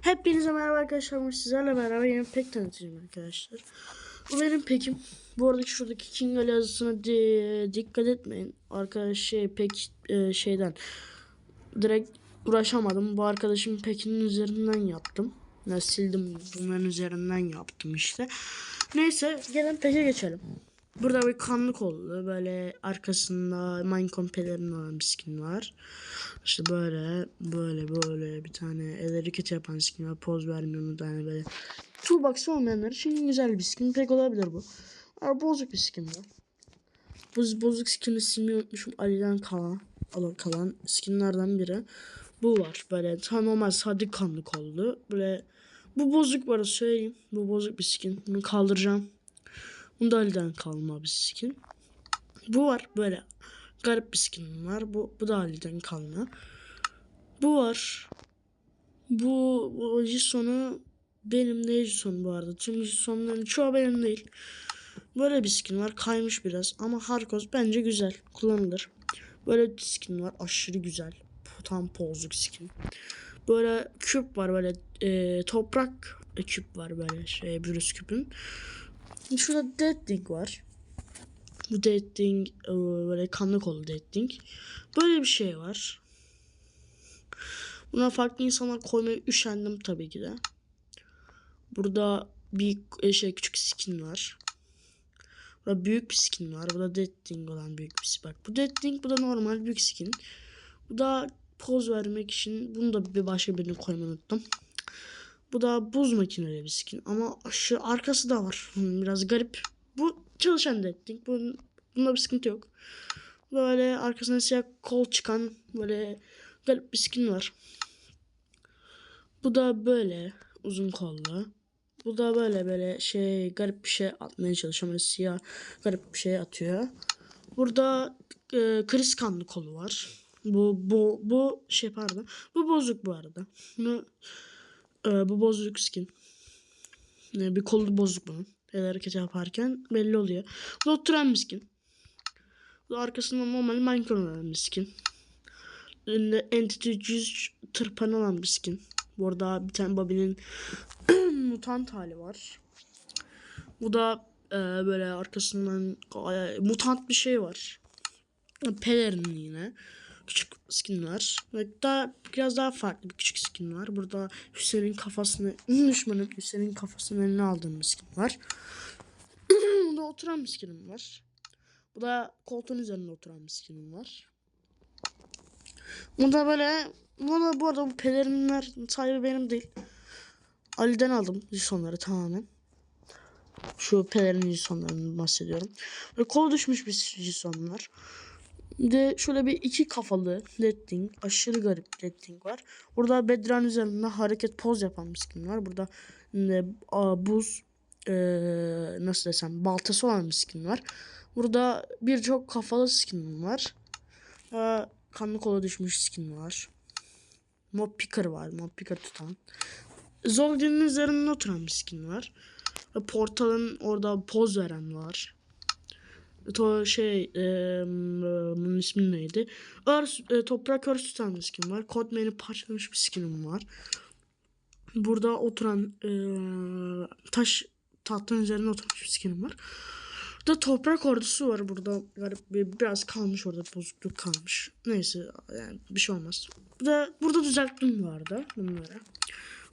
Hepinize merhaba arkadaşlar. Sizlerle beraber yeni pek tanıtacağım arkadaşlar. Bu benim pekim. Bu arada şuradaki Kingal yazısına di- dikkat etmeyin. Arkadaş şey pek e, şeyden direkt uğraşamadım. Bu arkadaşım pekinin üzerinden yaptım. Ya sildim bunların üzerinden yaptım işte. Neyse gelin peke geçelim. Burada bir kanlık oldu. Böyle arkasında Minecraft pelerin olan bir skin var. İşte böyle böyle böyle bir tane el hareketi yapan skin var. Poz vermiyor bir tane böyle. Toolbox olmayanlar için güzel bir skin. Pek olabilir bu. Ama bozuk bir skin bu. Bu bozuk skin'i silmeyi unutmuşum. Ali'den kalan, alan kalan skinlerden biri. Bu var. Böyle tam normal sade kanlık oldu. Böyle bu bozuk var söyleyeyim. Bu bozuk bir skin. Bunu kaldıracağım. Bunda Ali'den kalma bir skin. Bu var böyle garip bir skin var. Bu, bu da Ali'den kalma. Bu var. Bu, bu Jison'u benim de Jison bu arada. Tüm Jison'ların çoğu benim değil. Böyle bir skin var. Kaymış biraz ama Harkos bence güzel. Kullanılır. Böyle bir skin var. Aşırı güzel. Tam pozluk skin. Böyle küp var böyle e, toprak küp var böyle şey virüs küpün. Şurada Deadling var. Bu Deadling e, böyle kanlı kolu Deadling. Böyle bir şey var. Buna farklı insanlar koymaya üşendim tabii ki de. Burada bir e, şey küçük skin var. Burada büyük bir skin var. Bu da Deadling olan büyük bir skin. Bak bu Deadling bu da normal büyük skin. Bu da poz vermek için bunu da bir başka birini koymayı unuttum. Bu da buz makineli bir skin ama şu arkası da var. Hmm, Biraz garip. Bu çalışan Deadling. Bunun, bunda bir sıkıntı yok. Böyle arkasına siyah kol çıkan böyle garip bir skin var. Bu da böyle uzun kollu. Bu da böyle böyle şey garip bir şey atmaya çalışıyor. Böyle siyah garip bir şey atıyor. Burada e, kriz kanlı kolu var. Bu bu bu şey pardon. Bu bozuk bu arada. Bunu e, bu bozuk skin. E, bir kolu bozuk bunun. El hareket yaparken belli oluyor. Bu da oturan bir skin. Bu da arkasında normal Minecraft olan bir skin. Önünde Entity 100 tırpanı olan bir skin. Burada bir tane Bobby'nin mutant hali var. Bu da e, böyle arkasından e, mutant bir şey var. Pelerin yine. Küçük skin var. Ve daha biraz daha farklı bir küçük skin var. Burada Hüseyin'in kafasını düşmanın Hüseyin'in kafasını eline aldığım bir skin var. Burada oturan bir skinim var. Bu da koltuğun üzerinde oturan bir skinim var. Bu da böyle bu da bu arada bu pelerinler sahibi benim değil. Ali'den aldım Jason'ları tamamen. Şu pelerin Jason'larından bahsediyorum. Böyle kol düşmüş bir Jason'lar. Bir de şöyle bir iki kafalı Letting. Aşırı garip Letting var. Burada Bedran üzerinde hareket poz yapan bir skin var. Burada e, buz e, nasıl desem baltası olan bir skin var. Burada birçok kafalı skin var. E, kanlı kola düşmüş skin var. Mob Picker var. Mob Picker tutan. Zoldy'nin üzerinde oturan bir skin var. Portal'ın orada poz veren var. To şey e, bunun ismi neydi? Örs, e, toprak örs bir skin var. Codman'i parçalamış bir skinim var. Burada oturan e, taş tahtın üzerine oturmuş bir skinim var. Burada toprak ordusu var burada. Garip bir, biraz kalmış orada bozukluk kalmış. Neyse yani bir şey olmaz. Burada, burada düzelttim vardı bunları.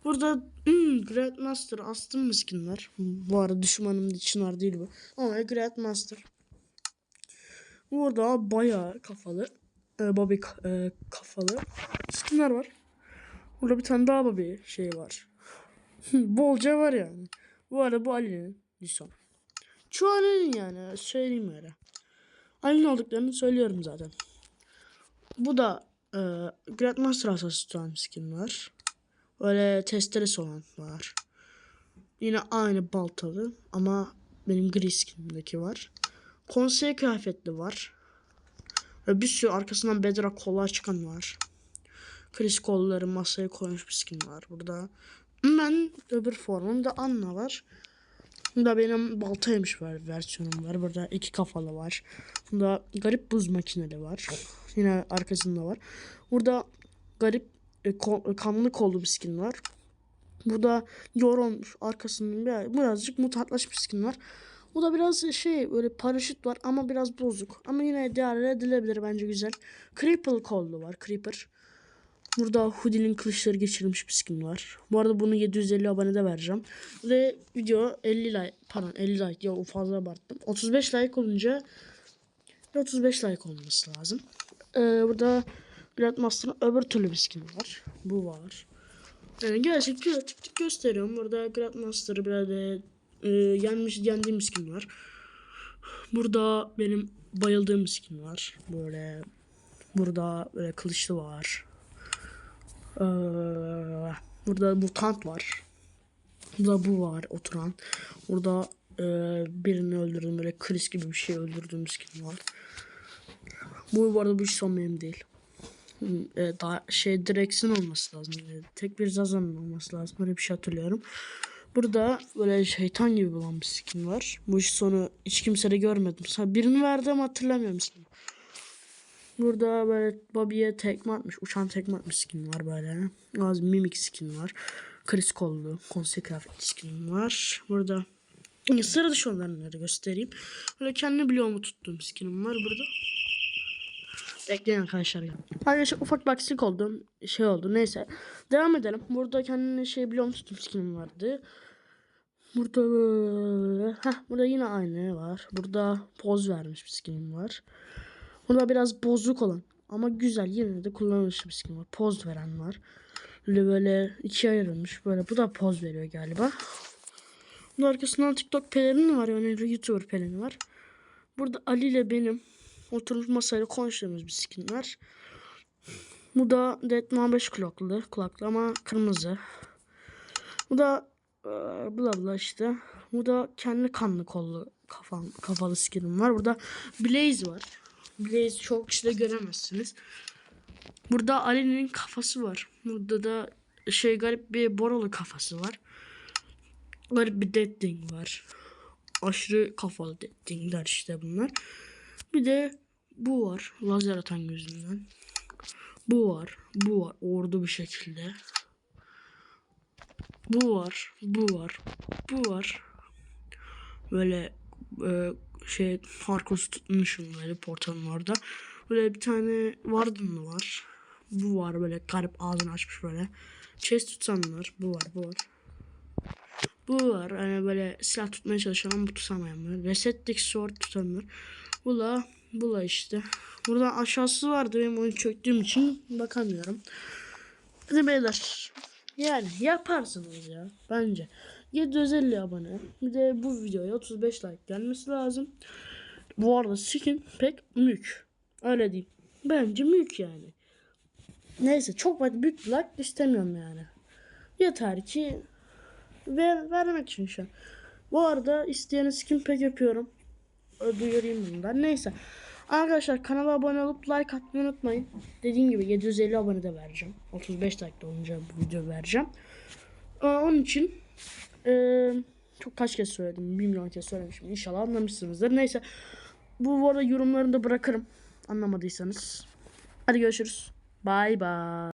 Burada hmm, Great Master astım mı skin var. Bu arada düşmanım Çınar değil bu. Ama Great Master. Burada bayağı kafalı. E, Bobby e, kafalı skinler var. Burada bir tane daha Bobby şey var. Bolca var yani. Bu arada bu Ali'nin Lison. Çoğu Ali'nin yani söyleyeyim öyle. Ali'nin olduklarını söylüyorum zaten. Bu da e, Grandmaster asası tutan skin var. Böyle testeresi olan var. Yine aynı baltalı ama benim gri skinimdeki var. Konsey kıyafetli var. Ve bir sürü arkasından bedrock kollar çıkan var. Chris kolları masaya koymuş bir skin var burada. Ben öbür formumda Anna var. Burada benim baltaymış var versiyonum var. Burada iki kafalı var. Burada garip buz makineli var. Yine arkasında var. Burada garip e, ko- kanlı kollu bir skin var. Burada yorulmuş arkasında bir- birazcık mutantlaşmış skin var. Bu da biraz şey böyle paraşüt var ama biraz bozuk. Ama yine idare edilebilir bence güzel. Creeper kollu var. Creeper. Burada Hoodie'nin kılıçları geçirilmiş bir skin var. Bu arada bunu 750 abonede vereceğim. Ve video 50 like pardon 50 like ya fazla abarttım. 35 like olunca 35 like olması lazım. Ee, burada Grandmaster'ın öbür türlü bir skin var. Bu var. Yani gerçekten tık gösteriyorum. Burada Grandmaster'ı da e, yenmiş yendiğim skin var. Burada benim bayıldığım skin var. Böyle burada böyle kılıçlı var. Ee, burada mutant var. Burada bu var oturan. Burada e, birini öldürdüm böyle Chris gibi bir şey öldürdüğüm skin var. Bu bu arada bu hiç son benim değil. Hmm, E, daha şey Drex'in olması lazım. Tek bir Zaza'nın olması lazım. Böyle bir şey hatırlıyorum. Burada böyle şeytan gibi olan bir skin var. Bu iş sonu hiç kimse de görmedim. Sa- Birini verdi ama hatırlamıyorum ismini. Burada böyle Bobby'ye tekme atmış. Uçan tekme atmış skin var böyle. Az mimik skin var. Chris kollu. Konsey skin var. Burada sıra dışı olanları göstereyim. Böyle kendi bloğumu tuttuğum skinim var burada. Bekleyin arkadaşlar ya. Arkadaşlar ufak bir oldu. Şey oldu neyse. Devam edelim. Burada kendine şey bloğumu tuttuğum skinim vardı. Burada heh, burada yine aynı var. Burada poz vermiş bir skinim var. Burada biraz bozuk olan ama güzel yine de kullanılmış bir skin var. Poz veren var. Böyle böyle ikiye ayrılmış. Böyle bu da poz veriyor galiba. Bunun arkasından TikTok pelerini var yani YouTuber pelerini var. Burada Ali ile benim oturup masayla konuştuğumuz var. Bu da Deadman 5 kulaklı, kulaklı ama kırmızı. Bu da eee, bla bla işte. Bu da kendi kanlı kollu kafam, kafalı skinim var. Burada Blaze var. Blaze çok kişide göremezsiniz. Burada Ali'nin kafası var. Burada da şey garip bir Boralı kafası var. Garip bir Dead Thing var. Aşırı kafalı Dead Thing'ler işte bunlar. Bir de bu var. Lazer atan gözünden. Bu var. Bu var. Ordu bir şekilde. Bu var. Bu var. Bu var. Böyle e, şey Harkos tutmuşum böyle portalın orada. Böyle bir tane Warden var. Bu var böyle garip ağzını açmış böyle. Chest tutanlar. Bu var bu var. Bu var hani böyle silah tutmaya çalışan ama tutamayanlar. Resetlik sword tutanlar. Bu la bu la işte. Burada aşağısı vardı benim oyun çöktüğüm için bakamıyorum. Hadi beyler. Yani yaparsınız ya bence. 750 abone. Bir de bu videoya 35 like gelmesi lazım. Bu arada skin pek mük. Öyle diyeyim. Bence mük yani. Neyse çok büyük like istemiyorum yani. Yeter ki ver, vermek için şu an. Bu arada isteyene skin pack yapıyorum. Duyurayım bundan. Neyse. Arkadaşlar kanala abone olup like atmayı unutmayın. Dediğim gibi 750 abone de vereceğim. 35 dakika olunca bu video vereceğim. Ee, onun için ee, çok kaç kez söyledim. 1 milyon kez söylemişim. İnşallah anlamışsınızdır. Neyse. Bu, bu arada yorumlarını da bırakırım. Anlamadıysanız. Hadi görüşürüz. Bye bye.